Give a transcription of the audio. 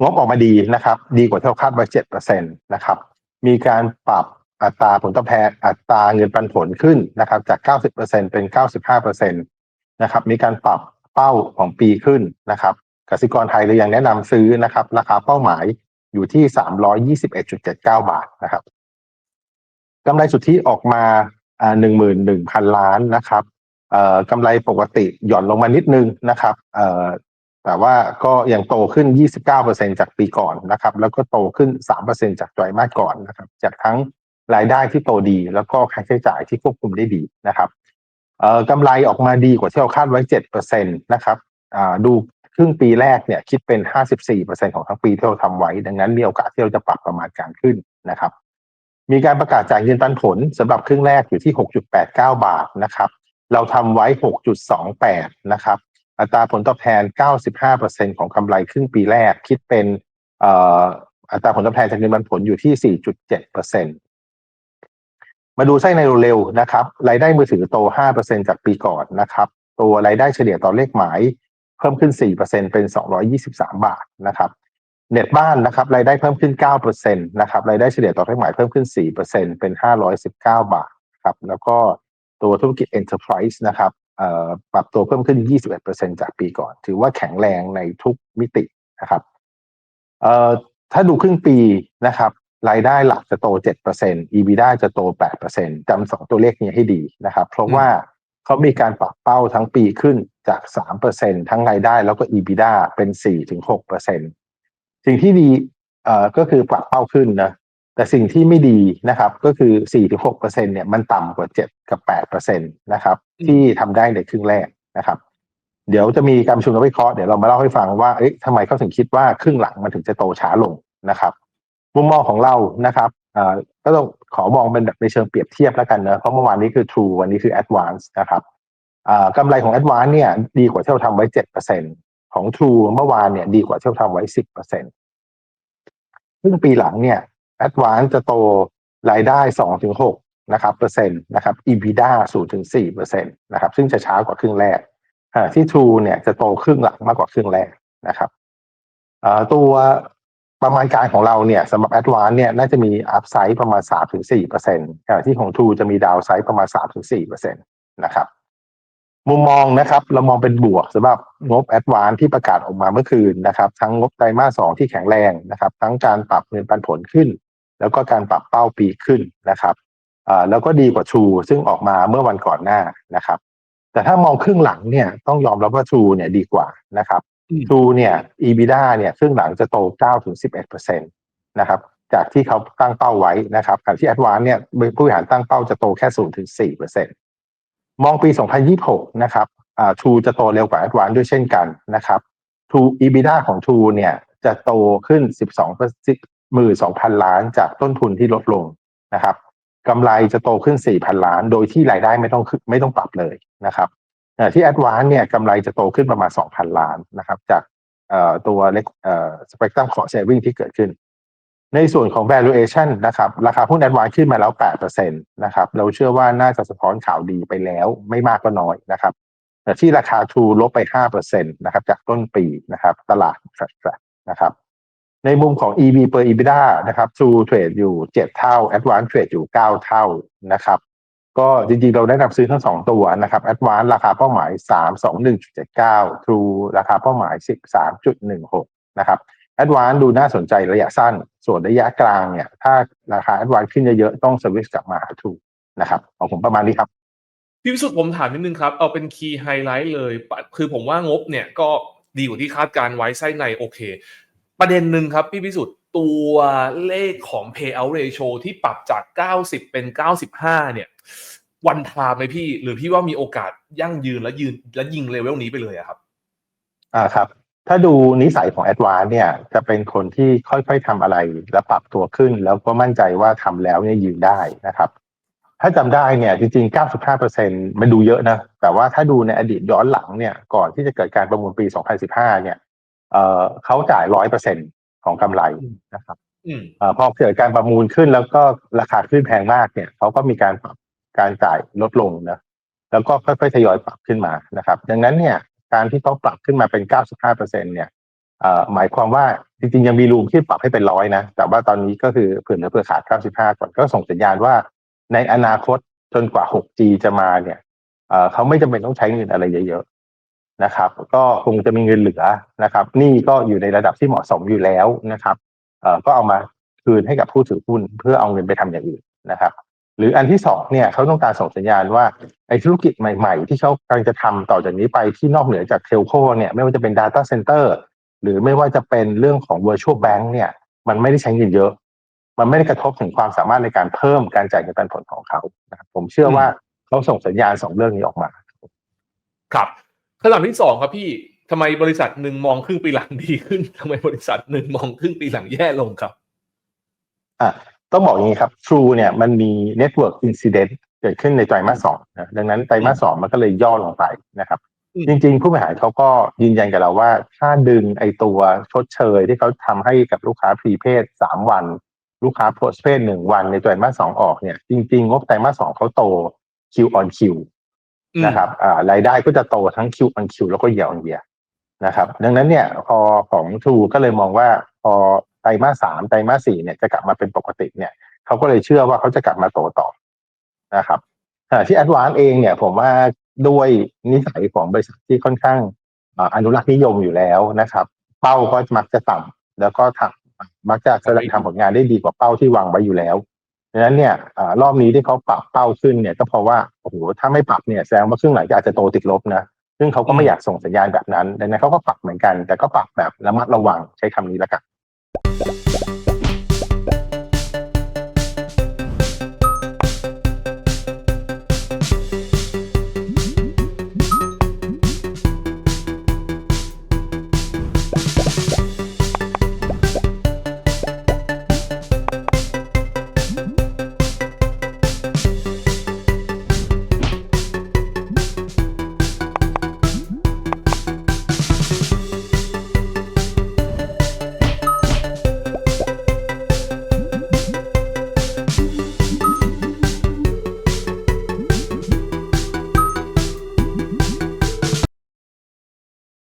งบออกมาดีนะครับ ดีกว่าที่เราคาดไว้เจ็ดเปอร์เซ็นตนะครับ มีการปรับอัตราผลตอบแทนอัตราเงินปันผลขึ้นนะครับ จากเก้าสิบเปอร์เซ็นเป็นเก้าสิบห้าเปอร์เซ็นตนะครับ มีการปรับเป้าของปีขึ้นนะครับกสิกรไทยเลยยังแนะนำซื้อนะครับ ราคาเป้าหมายอยู่ที่สามร้อยยี่สิบเอ็ดจุดเจ็ดเก้าบาทนะครับกำไรสุทธิออกมาหนึ่งหมื่นหนึ่งพันล้านนะครับเอ่อกำไรปกติหย่อนลงมานิดนึงนะครับเอ่อ แต่ว่าก็ยังโตขึ้น 29%จากปีก่อนนะครับ แล้วก็โตขึ้น 3%จากไตรมาสก่อนนะครับ จากทั้งรายได้ที่โตดี แล้วก็ค่าใช้จ่ายที่ควบคุมได้ดีนะครับเอ่อกำไรออกมาดีกว่าที่เราคาดไว้ 7%นะครับอ่าดูครึ่งปีแรกเนี่ยคิดเป็น 54%ของทั้งปีที่เราทำไว้ ดังนั้นมีโอกาสที่เราจะปรับประมาณการขึ้นนะครับ มีการประกาศจ่ายเงินปันผลสำหรับครึ่งแรกอยู่ที่ 6.89 บาทนะครับ เราทำไว้ 6.28 นะครับ อัตราผลตอบแทน 95%ของกำไรครึ่งปีแรก คิดเป็นอัตราผลตอบแทนจากเงินปันผลอยู่ที่ 4.7%มาดูไส้ในเร็วๆนะครับ รายได้มือถือโต 5%จากปีก่อนนะครับ ตัวรายได้เฉลี่ยต่อเลขหมาย เพิ่มขึ้น 4%เป็น 223 บาทนะครับ เน็ตบ้านนะครับรายได้เพิ่มขึ้น 9%นะครับ รายได้เฉลี่ยต่อเลขหมายเพิ่มขึ้น 4%เป็น 519 บาทครับ แล้วก็ตัวธุรกิจ Enterprise นะครับ ปรับตัวเพิ่มขึ้น 21%จากปีก่อน ถือว่าแข็งแรงในทุกมิตินะครับถ้าดูครึ่งปีนะครับรายได้หลักจะโต 7% EBITDA จะโต 8%จำสองตัวเลขนี้ให้ดีนะครับ เพราะว่าเขามีการปรับเป้าทั้งปีขึ้นจาก 3%ทั้งรายได้แล้วก็ EBITDA เป็น 4-6%สิ่งที่ดีก็คือปรับเป้าขึ้นนะแต่สิ่งที่ไม่ดีนะครับก็คือ 4-6%เนี่ยมันต่ำกว่า 7 กับ 8%นะครับ ที่ทำได้ในครึ่งแรกนะครับ เดี๋ยวจะมีการประชุมนักวิเคราะห์เดี๋ยวเรามาเล่าให้ฟังว่าเอ๊ะทำไมเขาถึงคิดว่าครึ่งหลังมันถึงจะโตช้าลงนะครับ มุมมองของเรานะครับก็ต้องขอมองเป็นแบบในเชิงเปรียบเทียบแล้วกันนะเพราะเมื่อวานนี้คือ True วันนี้คือ Advance นะครับกำไรของ Advance เนี่ยดีกว่าที่เราทำไว้ 7%ของ True เมื่อวานเนี่ยดีกว่าที่เราทำไว้ 10%ซึ่งปีหลังเนี่ย Advance จะโตรายได้2ถึง6 นะครับเปอร์เซ็นต์นะครับ EBITDA 0ถึง4เปอร์เซ็นต์นะครับซึ่งจะช้ากว่าครึ่งแรกที่ True เนี่ยจะโตครึ่งหลังมากกว่าครึ่งแรกนะครับตัวประมาณการของเราเนี่ยสำหรับ Advance เนี่ยน่าจะมี Upside ประมาณ3ถึง4เปอร์เซ็นต์ที่ของ True จะมี Downside ประมาณ3ถึง4เปอร์เซ็นต์นะครับมุมมองนะครับเรามองเป็นบวกสำหรับงบแอดวานที่ประกาศออกมาเมื่อคืนนะครับ ทั้งงบไตรมาสสองที่แข็งแรงนะครับ ทั้งการปรับเงินปันผลขึ้น แล้วก็การปรับเป้าปีขึ้นนะครับ แล้วก็ดีกว่าชูซึ่งออกมาเมื่อวันก่อนหน้านะครับ แต่ถ้ามองครึ่งหลังเนี่ยต้องยอมรับว่าชูเนี่ยดีกว่านะครับชูเนี่ย EBITDA เนี่ยครึ่งหลังจะโต9ถึง11เปอร์เซ็นตนะครับจากที่เขาตั้งเป้าไว้นะครับขณะที่แอดวานเนี่ยผู้บริหารตั้งเป้าจะโตแค่0ถึง4เปอร์เซ็นตมองปี 2026 นะครับอ่าทูจะโตเร็วกว่า Advance ด้วยเช่นกันนะครับทู EBITDA ของทูเนี่ยจะโตขึ้น 12 12,000 ล้านจากต้นทุนที่ลดลงนะครับ กำไรจะโตขึ้น 4,000 ล้าน โดยที่รายได้ไม่ต้องไม่ต้องปรับเลยนะครับที่ Advance เนี่ยกำไรจะโตขึ้นประมาณ 2,000 ล้านนะครับ จากตัวเล็กสเอ่อ Spectrum Cost Saving ที่เกิดขึ้น ในส่วนของ valuation นะครับ ราคาหุ้นแอดวานขึ้นมาแล้ว 8%นะครับ เราเชื่อว่าน่าจะสะท้อนข่าวดีไปแล้วไม่มากก็น้อยนะครับแต่ที่ราคา True ลบไป 5%นะครับ จากต้นปีนะครับ ตลาดแฟลตนะครับ ในมุมของ EV per EBITDA นะครับ True เทรดอยู่ 7 เท่า Advanced เทรดอยู่ 9 เท่านะครับ ก็จริงๆ เราได้นำซื้อทั้ง 2 ตัวนะครับ Advanced ราคาเป้าหมาย 321.79 True ราคาเป้าหมาย 13.16 นะครับแอดวานดูน่าสนใจระยะสั้น ส่วนระยะกลางเนี่ย ถ้าราคาแอดวานขึ้นเยอะๆ ต้องสวิสกลับมาหาทูนะครับของผมประมาณนี้ครับพี่วิสุทธ์ผมถามนิดนึงครับ เอาเป็นคีย์ไฮไลท์เลย คือผมว่างบเนี่ยก็ดีกว่าที่คาดการไว้ไส้ในโอเค ประเด็นหนึ่งครับพี่พิสุทธิ์ตัวเลขของ payout ratio ที่ปรับจาก 90 เป็น 95 เนี่ย วันทาไหมพี่ หรือพี่ว่ามีโอกาสยั่งยืนและยืนและยิงเลเวลนี้ไปเลยครับ อ่าครับ ถ้าดูนิสัยของแอดวานเนี่ย จะเป็นคนที่ค่อยๆทำอะไร แล้วปรับตัวขึ้น แล้วก็มั่นใจว่าทำแล้วเนี่ยยืนได้นะครับ ถ้าจำได้เนี่ยจริงๆ 95%มันดูเยอะนะ แต่ว่าถ้าดูในอดีตย้อนหลังเนี่ย ก่อนที่จะเกิดการประมูลปี 2015 เนี่ย เอ่อเขาจ่าย100%ของกำไรนะครับอพอเกิดการประมูลขึ้นแล้วก็ราคาขึ้นแพงมากเนี่ยเขาก็มีการปรับการจ่ายลดลงนะแล้วก็ค่อยๆทยอยปรับขึ้นมานะครับ ดังนั้นเนี่ยการที่เขาปรับขึ้นมาเป็น 95%เนี่ยเอ่อหมายความว่าจริงๆ ยังมีรูมที่ปรับให้เป็นร้อยนะ แต่ว่าตอนนี้ก็คือเผื่อเหลือเผื่อขาด 95 ก่อนก็ส่งสัญญาณว่า ในอนาคตจนกว่า 6G จะมาเนี่ยเอ่อเขาไม่จำเป็นต้องใช้เงินอะไรเยอะๆ นะครับ ก็คงจะมีเงินเหลือนะครับหนี่ก็อยู่ในระดับที่เหมาะสมอยู่แล้วนะครับเอ่อก็เอามาคืนให้กับผู้ถือหุ้นเพื่อเอาเงินไปทำอย่างอื่นนะครับ หรืออันที่สองเนี่ยเขาต้องการส่งสัญญาณว่าไอ้ธุรกิจใหม่ๆ ที่เขากำลังจะทำต่อจากนี้ไปที่นอกเหนือจากเทลโคเนี่ยไม่ว่าจะเป็น Data Center หรือไม่ว่าจะเป็นเรื่องของ virtual bank เนี่ยมันไม่ได้ใช้เงินเยอะ มันไม่ได้กระทบถึงความสามารถในการเพิ่มการจ่ายเงินปันผลของเขานะครับผมเชื่อว่าเขาส่งสัญญาณสองเรื่องนี้ออกมา ครับ คำถามที่สองครับพี่ทำไมบริษัทหนึ่งมองครึ่งปีหลังดีขึ้นทำไมบริษัทหนึ่งมองครึ่งปีหลังแย่ลงครับอะต้องบอกอย่างนี้ครับ True เนี่ยมันมี Network Incident เกิดขึ้นในไตรมาสสองนะดังนั้นไตรมาสสองมันก็เลยย่อลงไปนะครับอืมจริง ๆ ผู้บริหารเขาก็ยืนยันกับเราว่า ถ้าดึงไอตัวชดเชยที่เขาทำให้กับลูกค้าพรีเพดสามวัน ลูกค้าโพสเพดหนึ่งวันในไตรมาสสองออกเนี่ยจริงๆงบไตรมาสสองเขาโต Q on Q อืม นะครับรายได้ก็จะโตทั้ง Q on Q แล้วก็ year on year นะครับ ดังนั้นเนี่ยพอของ True ก็เลยมองว่าพอไตรมาสสามไตรมาสสี่เนี่ยจะกลับมาเป็นปกติเนี่ยเขาก็เลยเชื่อว่าเขาจะกลับมาโตต่อนะครับที่ Advance เองเนี่ยผมว่าด้วยนิสัยของบริษัทที่ค่อนข้างอนุรักษ์นิยมอยู่แล้วนะครับ เป้าก็มักจะต่ำแล้วก็ทำมักจะแสดงทำผลงานได้ดีกว่าเป้าที่วางไว้อยู่แล้ว ดังนั้นเนี่ยอารอบนี้ที่เขาปรับเป้าขึ้นเนี่ยก็เพราะว่าโอ้โหถ้าไม่ปรับเนี่ยแสดงว่าครึ่งหลังจะอาจจะโตติดลบนะซึ่งเขาก็ไม่อยากส่งสัญญาณแบบนั้นดังนั้นเขาก็ปรับเหมือนกัน แต่ก็ปรับแบบระมัดระวังใช้คำนี้แล้วกัน